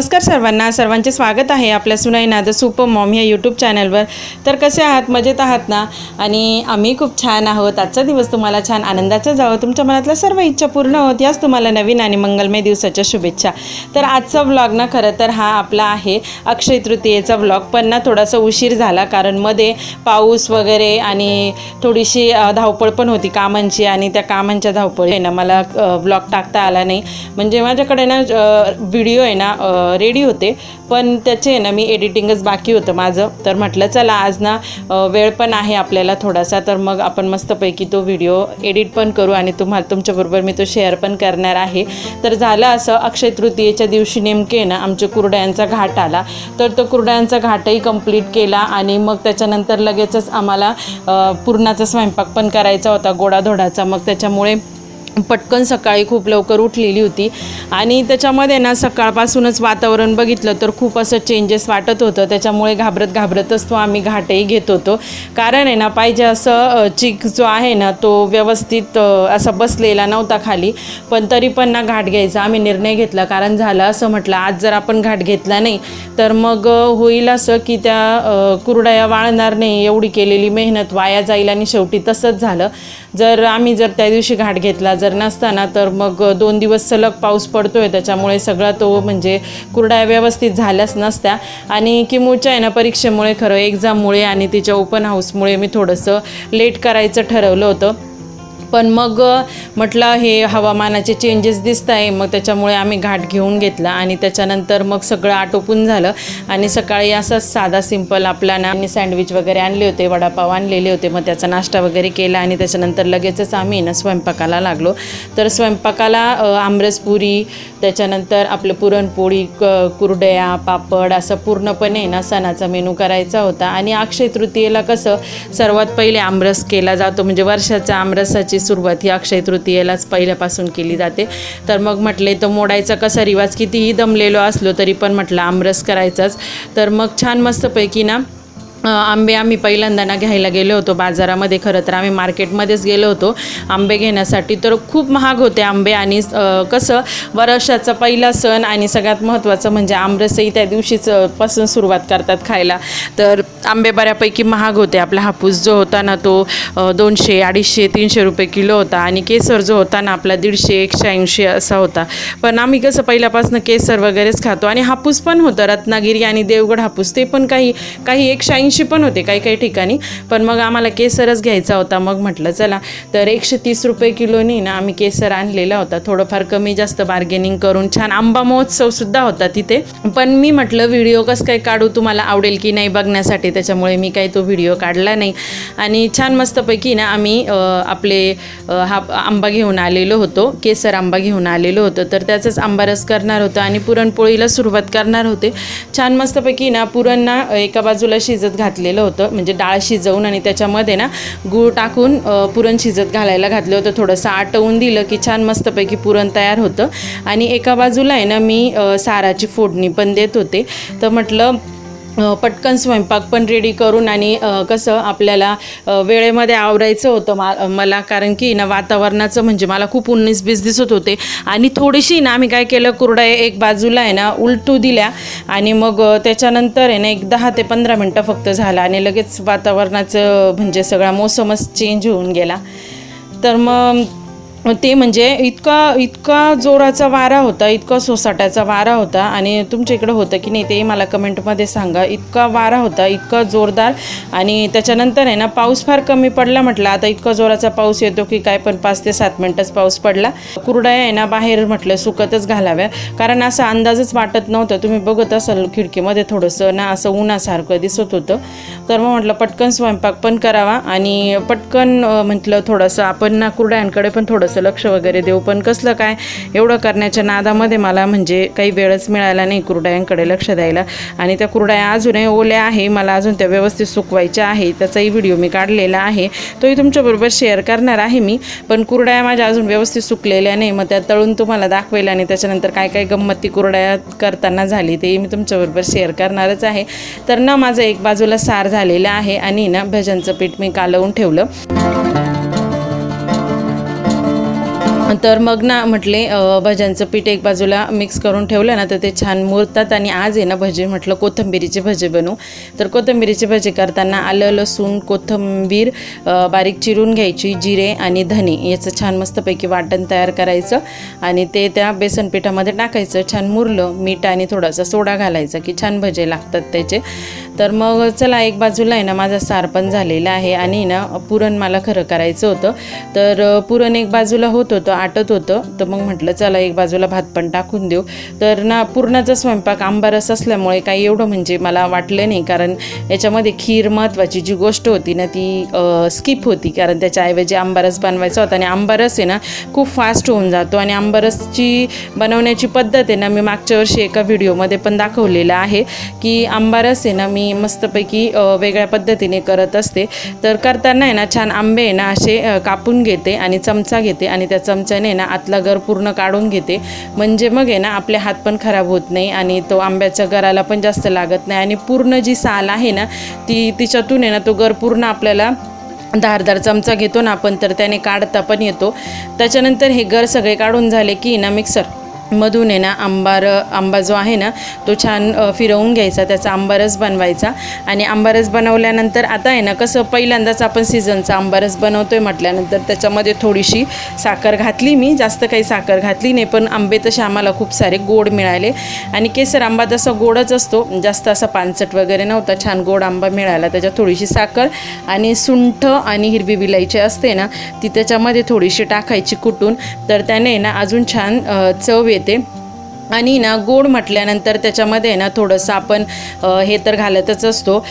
नमस्कार सर्वांना. सर्वांचे स्वागत आहे आपल्या सुनाई नाद सुपर मॉम या यूट्यूब चॅनलवर तर कसे आहात? मजेत आहात ना? आणि आम्ही खूप छान आहोत. आजचा दिवस तुम्हाला छान आनंदाचा जावं. तुमच्या मनातल्या सर्व इच्छा पूर्ण होत याच तुम्हाला नवीन आणि मंगलमय दिवसाच्या शुभेच्छा. तर आजचा व्लॉग ना खरं तर हा आपला आहे अक्षय तृतीयेचा व्लॉग पण ना थोडासा उशीर झाला कारण मध्ये पाऊस वगैरे आणि थोडीशी धावपळ पण होती कामांची आणि त्या कामांच्या धावपळी आहे ना मला व्लॉग टाकता आला नाही. म्हणजे माझ्याकडे ना व्हिडिओ आहे ना रेडी होते. पण त्याचे आहे ना मी एडिटिंगच बाकी होतं माझं. तर म्हटलं चला आज ना वेळ पण आहे आपल्याला थोडासा. तर मग आपण मस्तपैकी तो व्हिडिओ एडिट पण करू आणि तुम्हाला तुमच्याबरोबर मी तो शेअर पण करणार आहे. तर झालं असं अक्षय तृतीयेच्या दिवशी नेमके ना आमच्या कुरड्यांचा घाट आला. तर तो कुरड्यांचा घाटही कंप्लीट केला आणि मग त्याच्यानंतर लगेचच आम्हाला पुरणाचा स्वयंपाक पण करायचा होता गोडाधोडाचा. मग त्याच्यामुळे पटकन सकाळी खूप लवकर उठलेली होती. आणि त्याच्यामध्ये ना सकाळपासूनच वातावरण बघितलं तर खूप असं चेंजेस वाटत होतं. त्याच्यामुळे घाबरत घाबरतच तो आम्ही घाटही घेत होतो. कारण आहे ना पाहिजे असं चिक जो आहे ना तो व्यवस्थित असा बसलेला नव्हता खाली. पण तरी पण ना घाट घ्यायचा आम्ही निर्णय घेतला. कारण झालं असं म्हटलं आज जर आपण घाट घेतला नाही तर मग होईल असं की त्या कुरडया वाळणार नाही. एवढी केलेली मेहनत वाया जाईल आणि शेवटी तसंच झालं. जर आम्ही जर त्या दिवशी घाट घेतला जर नसताना तर मग दोन दिवस सलग पाऊस पडतोय. त्याच्यामुळे सगळा तो म्हणजे कुरडा व्यवस्थित झाल्याच नसत्या. आणि किमूच्या आहे ना परीक्षेमुळे खरं एक्झाममुळे आणि तिच्या ओपन हाऊसमुळे मी थोडंसं लेट करायचं ठरवलं होतं. पण मग म्हटलं हे हवामानाचे चेंजेस दिसत आहे मग त्याच्यामुळे आम्ही घाट घेऊन घेतला आणि त्याच्यानंतर मग सगळं आटोपून झालं. आणि सकाळी असंच साधा सिंपल आपला ना आणि सँडविच वगैरे आणले होते वडापाव आणलेले होते. मग त्याचा नाश्ता वगैरे केला आणि त्याच्यानंतर लगेचच आम्ही ना स्वयंपाकाला लागलो. तर स्वयंपाकाला आमरसपुरी त्याच्यानंतर आपलं पुरणपोळी क कुरडया पापड असं पूर्णपणे ना सणाचा मेनू करायचा होता. आणि अक्षय तृतीयेला कसं सर्वात पहिले आमरस केला जातो. म्हणजे वर्षाचा आमरसाची सुरुवात ही अक्षय तृतीयेलाच पहिल्यापासून केली जाते. तर मग म्हटले तो मोडायचा कसा रिवाज? कितीही दमलेलो असलो तरी पण म्हटलं आमरस करायचाच. तर मग छान मस्तपैकी ना आंबे आम्ही पहिल्यांदा ना घ्यायला गेलो होतो बाजारामध्ये खरं तर. आम्ही मार्केटमध्येच गेलो होतो आंबे घेण्यासाठी. तर खूप महाग होते आंबे आणि कसं वर्षाचा पहिला सण आणि सगळ्यात महत्त्वाचं म्हणजे आमरसही त्या दिवशीच पासून सुरुवात करतात खायला. तर आंबे बऱ्यापैकी महाग होते. आपला हापूस जो होता ना तो दोनशे अडीचशे तीनशे रुपये किलो होता आणि केसर जो होता ना आपला दीडशे एकशे ऐंशी असा होता. पण आम्ही कसं पहिल्यापासून केसर वगैरेच खातो आणि हापूस पण होतं. रत्नागिरी आणि देवगड हापूस ते पण काही काही एकशे ऐंशी पण होते काही काही ठिकाणी. पण मग आम्हाला केसरच घ्यायचा होता. मग म्हटलं चला. तर एकशे तीस रुपये किलोनी ना आम्ही केसर आणलेला होता. थोडंफार कमी जास्त बार्गेनिंग करून छान आंबा महोत्सवसुद्धा होता तिथे. पण मी म्हटलं व्हिडिओ कसं काय काढू? तुम्हाला आवडेल की नाही बघण्यासाठी? त्याच्यामुळे मी काही तो व्हिडिओ काढला नाही. आणि छान मस्तपैकी ना आम्ही आपले हा आंबा घेऊन आलेलो होतो. केसर आंबा घेऊन आलेलो होतो. तर त्याचाच आंबारस करणार होतं आणि पुरणपोळीला सुरुवात करणार होते. छान मस्तपैकी ना पुरण ना एका बाजूला शिजत घातलेलं होतं. म्हणजे डाळ शिजवून आणि त्याच्यामध्ये ना गूळ टाकून पुरण शिजत घालायला घातलं होतं. थोडंसं आटवून दिलं की छान मस्तपैकी पुरण तयार होतं. आणि एका बाजूला आहे ना मी साराची फोडणी पण देत होते. तर म्हटलं पटकन स्वयंपाक पण रेडी करून आणि कसं आपल्याला वेळेमध्ये आवरायचं होतं मा मला. कारण की ना वातावरणाचं म्हणजे मला खूप उन्नीस बीस दिसत होते. आणि थोडीशी ना आम्ही काय केलं कुरडा एक बाजूला आहे ना उलटू दिल्या. आणि मग त्याच्यानंतर आहे ना एक दहा ते पंधरा मिनटं फक्त झाला आणि लगेच वातावरणाचं म्हणजे सगळा मोसमच चेंज होऊन गेला. तर मग ते म्हणजे इतका इतका जोराचा वारा होता इतका सोसाट्याचा वारा होता आणि तुमच्या इकडं होतं की नाही ते मला कमेंटमध्ये सांगा. इतका वारा होता इतका जोरदार आणि त्याच्यानंतर आहे ना पाऊस फार कमी पडला म्हटलं. आता इतका जोराचा पाऊस येतो की काय पण पाच ते सात मिनटंच पाऊस पडला. कुरड्या आहे ना बाहेर म्हटलं सुकतच घालाव्या. कारण असा अंदाजच वाटत नव्हतं. तुम्ही बघत असाल खिडकीमध्ये थोडंसं ना असं उन्हासारखं दिसत होतं. तर मग म्हटलं पटकन स्वयंपाक पण करावा आणि पटकन म्हटलं थोडंसं आपण ना कुरड्यांकडे पण थोडंसं लक्ष वगैरे देऊ. पण कसलं काय एवढं करण्याच्या नादामध्ये मला म्हणजे काही वेळच मिळाला नाही कुरडायांकडे लक्ष द्यायला. आणि त्या कुरडाया अजूनही ओल्या आहे मला अजून त्या व्यवस्थित सुकवायच्या आहे त्याचाही व्हिडिओ मी काढलेला आहे. तोही तुमच्याबरोबर शेअर करणार आहे मी पण कुरडाया माझ्या अजून व्यवस्थित सुकलेल्या नाही. मग त्या तळून तुम्हाला दाखवेल आणि त्याच्यानंतर काय काय गंमत ती कुरड्या करताना झाली ते मी तुमच्याबरोबर शेअर करणारच आहे. तर ना माझं एक बाजूला सार झालेलं आहे आणि ना भजनचं पीठ मी कालवून ठेवलं. तर मग ना म्हटले भज्यांचं पीठ एक बाजूला मिक्स करून ठेवलं ना तर ते छान मुरतात आणि आज आहे ना भजे म्हटलं कोथिंबिरीचे भजे बनवू. तर कोथिंबिरीचे भजे करताना आलं लसूण कोथिंबीर बारीक चिरून घ्यायची जिरे आणि धने याचं छान मस्तपैकी वाटण तयार करायचं आणि ते त्या बेसन पिठामध्ये टाकायचं छान मुरलं मीठ आणि थोडासा सोडा घालायचा की छान भजे लागतात त्याचे. तर मग चला एक बाजूला आहे ना माझा सार पण झालेला आहे आणि ना पुरण मला खरं करायचं होतं. तर पुरण एक बाजूला होत होतं आटत होतं. तर मग म्हटलं चला एक बाजूला भात पण टाकून देऊ. तर ना पूर्णचा स्वयंपाक आंबारस असल्यामुळे काही एवढं म्हणजे मला वाटलं नाही. कारण याच्यामध्ये खीर महत्त्वाची जी गोष्ट होती ना ती स्किप होती. कारण त्याच्याऐवजी आंबारस बनवायचा होता. आणि आंबारस आहे ना खूप फास्ट होऊन जातो. आणि आंबारसची बनवण्याची पद्धत आहे ना मी मागच्या वर्षी एका व्हिडिओमध्ये पण दाखवलेलं आहे की आंबारस आहे ना मी मस्तपैकी वेगळ्या पद्धतीने करत असते. तर करताना आहे ना छान आंबे आहे ना असे कापून घेते आणि चमचा घेते. आणि त्या चमच्याने आहे ना आतला गर पूर्ण काढून घेते. म्हणजे मग आहे ना आपले हात पण खराब होत नाही आणि तो आंब्याच्या गराला पण जास्त लागत नाही. आणि पूर्ण जी साल आहे ना ती तिच्यातून आहे ना तो गर पूर्ण आपल्याला धारदार चमचा घेतो ना आपण तर त्याने काढता पण येतो. त्याच्यानंतर हे गर सगळे काढून झाले की ना मिक्सर मधून आहे ना आंबार आंबा जो आहे ना तो छान फिरवून घ्यायचा त्याचा आंबारस बनवायचा. आणि आंबारस बनवल्यानंतर आता आहे ना कसं पहिल्यांदाच आपण सीझनचा आंबारस बनवतो आहे म्हटल्यानंतर त्याच्यामध्ये थोडीशी साखर घातली मी जास्त काही साखर घातली नाही पण आंबे तसे आम्हाला खूप सारे गोड मिळाले. आणि केसर आंबा तसा गोडच असतो जास्त असा पानसट वगैरे नव्हता छान गोड आंबा मिळाला त्याच्यात थोडीशी साखर आणि सुंठ आणि हिरवी विलायची असते ना ती त्याच्यामध्ये थोडीशी टाकायची कुटून तर त्याने ना अजून छान चव येते. 7 आणि ना गोड म्हटल्यानंतर त्याच्यामध्ये ना थोडंसं आपण हे तर घालतच असतो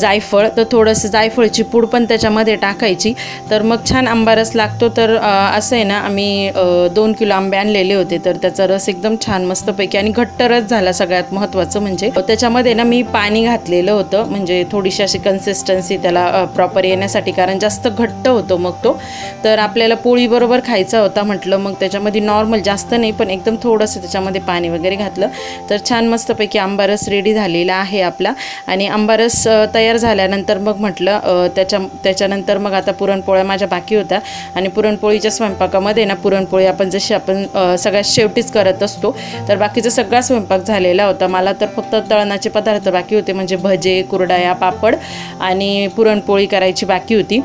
जायफळ. तर थोडंसं जायफळची पूड पण त्याच्यामध्ये टाकायची. तर मग छान आंबारस लागतो. तर असं आहे ना आम्ही दोन किलो आंबे आणलेले होते. तर त्याचा रस एकदम छान मस्तपैकी आणि घट्ट रस झाला सगळ्यात महत्त्वाचं म्हणजे. त्याच्यामध्ये ना मी पाणी घातलेलं होतं. म्हणजे थोडीशी अशी कन्सिस्टन्सी त्याला प्रॉपर येण्यासाठी. कारण जास्त घट्ट होतो मग तो. तर आपल्याला पोळीबरोबर खायचा होता म्हटलं. मग त्याच्यामध्ये नॉर्मल जास्त नाही पण एकदम थोडंसं त्याच्यामध्ये पाणी वगैरे घातलं. तर छान मस्तपैकी आंबारस रेडी झालेला आहे आपला. आणि आंबारस तयार झाल्यानंतर मग म्हटलं त्याच्या त्याच्यानंतर मग आता पुरणपोळ्या माझ्या बाकी होत्या. आणि पुरणपोळीच्या स्वयंपाकामध्ये ना पुरणपोळी आपण जशी आपण सगळ्यात शेवटीच करत असतो तर बाकीचा सगळा स्वयंपाक झालेला होता. मला तर फक्त तळणाचे पदार्थ बाकी होते म्हणजे भजे कुरडाया पापड आणि पुरणपोळी करायची बाकी होती.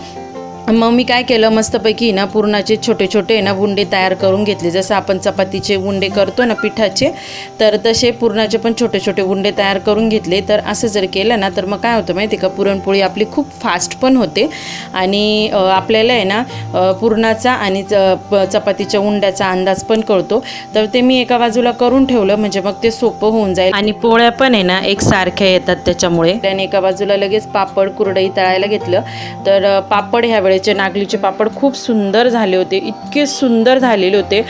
मग मी काय केलं? मस्तपैकी ना पुरणाचे छोटे छोटे ना उंडे तयार करून घेतले. जसं आपण चपातीचे उंडे करतो ना पिठाचे तर तसे पुरणाचे पण छोटे छोटे उंडे तयार करून घेतले. तर असं जर केलं ना तर मग काय होतं माहिती आहे का? पुरणपोळी आपली खूप फास्ट पण होते. आणि आपल्याला आहे ना पुरणाचा आणि चपातीच्या उंड्याचा अंदाज पण कळतो. तर ते मी एका बाजूला करून ठेवलं म्हणजे मग ते सोपं होऊन जाईल. आणि पोळ्या पण आहे ना एक सारख्या येतात त्याच्यामुळे. त्याने एका बाजूला लगेच पापड कुरडई तळायला घेतलं. तर पापड ह्या वेळेचे नागलीचे पापड खूप सुंदर झाले होते इतके सुंदर झालेले होते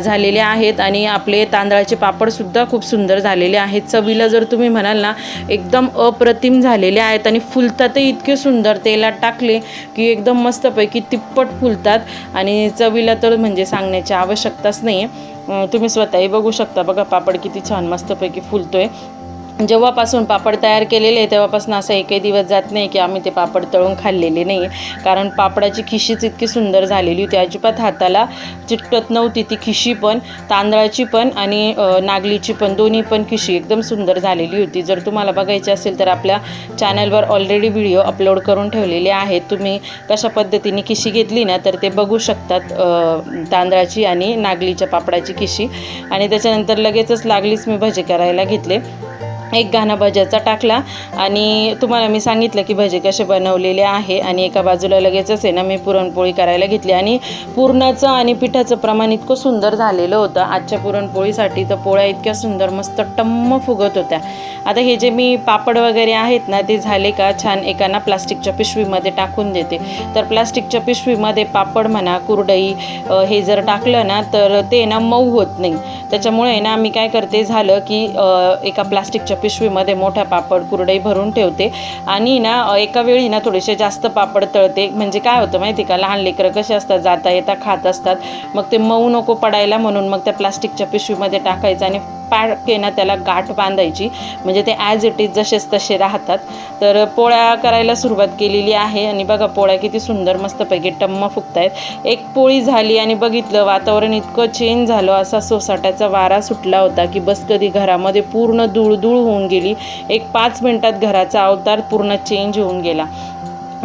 झालेले आहेत आणि आपले तांदळाचे पापडसुद्धा खूप सुंदर झालेले आहेत. चवीला जर तुम्ही म्हणाल ना एकदम अप्रतिम झालेले आहेत आणि फुलतातही इतके सुंदर. तेलात टाकले की एकदम मस्तपैकी तिप्पट फुलतात आणि चवीला तर म्हणजे सांगण्याची आवश्यकताच नाही आहे तुम्ही स्वतःही बघू शकता बघा पापड किती छान मस्तपैकी फुलतो आहे जेव्हापासून पापड तयार केलेले आहे तेव्हापासून असा एकही दिवस जात नाही की आम्ही ते पापड तळून खाल्लेले नाही कारण पापडाची खिशीच इतकी सुंदर झालेली होती. अजिबात हाताला चिटकत नव्हती ती खिशी पण तांदळाची पण आणि नागलीची पण. दोन्ही पण खिशी एकदम सुंदर झालेली होती. जर तुम्हाला बघायची असेल तर आपल्या चॅनलवर ऑलरेडी व्हिडिओ अपलोड करून ठेवलेले आहेत. तुम्ही कशा पद्धतीने खिशी घेतली ना तर ते बघू शकतात तांदळाची आणि नागलीच्या पापडाची खिशी. आणि त्याच्यानंतर लगेचच लागलीच मी भजे करायला घेतले. एक गाणं भज्याचा टाकला आणि तुम्हाला मी सांगितलं की भजे कसे बनवलेले आहे आणि एका बाजूला लगेचच आहे ना मी पुरणपोळी करायला घेतली आणि पुरणाचं आणि पिठाचं प्रमाण इतकं सुंदर झालेलं होतं. आजच्या पुरणपोळीसाठी तर पोळ्या इतक्या सुंदर मस्त टम्म फुगत होत्या. आता हे जे मी पापड वगैरे आहेत ना ते झाले का छान एका ना प्लास्टिकच्या पिशवीमध्ये टाकून देते. तर प्लास्टिकच्या पिशवीमध्ये पापड म्हणा कुरडई हे जर टाकलं ना तर ते ना मऊ होत नाही. त्याच्यामुळे ना मी काय करते झालं की एका प्लास्टिकच्या पिशवीमध्ये मोठ्या पापड कुरडई भरून ठेवते. आणि ना एका वेळी ना थोडेसे जास्त पापड तळते. म्हणजे काय होतं माहिती का? लहान लेकरं कसे असतात जाता येता खात असतात. मग ते मऊ नको पडायला म्हणून मग त्या प्लास्टिकच्या पिशवीमध्ये टाकायचं आणि पाक आहे ना त्याला गाठ बांधायची. म्हणजे ते ॲज इट इज जसेच तसे राहतात. तर पोळ्या करायला सुरुवात केलेली आहे. आणि बघा पोळ्या किती सुंदर मस्तपैकी टम्म फुगत आहेत एक पोळी झाली आणि बघितलं वातावरण इतकं चेंज झालं. असा सोसाट्याचा वारा सुटला होता की बस कधी घरामध्ये पूर्ण धूळधूळ होऊन गेली. एक पाच मिनटात घराचा अवतार पूर्ण चेंज होऊन गेला.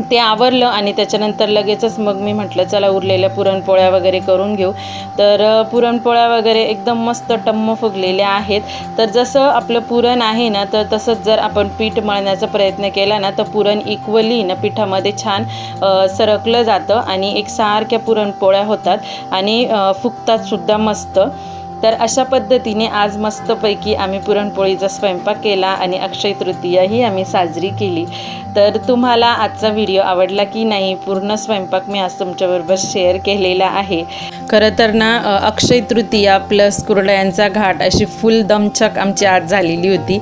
ते आवरलं आणि त्याच्यानंतर लगेचच मग मी म्हटलं चला उरलेल्या पुरणपोळ्या वगैरे करून घेऊ. तर पुरणपोळ्या वगैरे एकदम मस्त टम्म फुगलेल्या आहेत. तर जसं आपलं पुरण आहे ना तर तसंच जर आपण पीठ मळण्याचा प्रयत्न केला ना तर पुरण इक्वली ना पिठामध्ये छान सरकलं जातं आणि एक सारख्या पुरणपोळ्या होतात आणि फुगतात सुद्धा मस्त. तर अशा पद्धतीने आज मस्तपैकी आम्ही पुरणपोळीचा स्वयंपाक केला आणि अक्षय तृतीयाही आम्ही साजरी केली. तर तुम्हाला आजचा व्हिडिओ आवडला की नाही पूर्ण स्वयंपाक मी आज तुमच्याबरोबर शेअर केलेला आहे. खरं तर ना अक्षय तृतीया प्लस कुरडयांचा घाट अशी फुल दमछक आमची आज झालेली होती.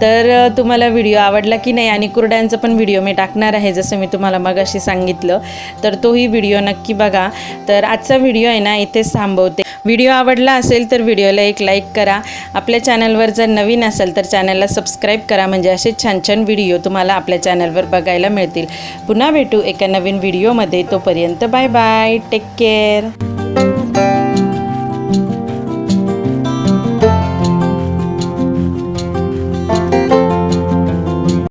तर तुम्हाला व्हिडिओ आवडला की नाही आणि कुरड्यांचा पण व्हिडिओ मी टाकणार आहे जसं मी तुम्हाला मगाशी सांगितलं तर तोही व्हिडिओ नक्की बघा. तर आजचा व्हिडिओ आहे ना इथेच थांबवते. व्हिडिओ आवडला असेल तर व्हिडिओला एक लाईक करा. आपल्या चॅनलवर जर नवीन असेल तर चॅनलला सबस्क्राईब करा. म्हणजे असे छान छान व्हिडिओ तुम्हाला आपल्या चॅनलवर बघायला मिळतील. पुन्हा भेटू एका नवीन व्हिडिओमध्ये तोपर्यंत बाय बाय टेक केअर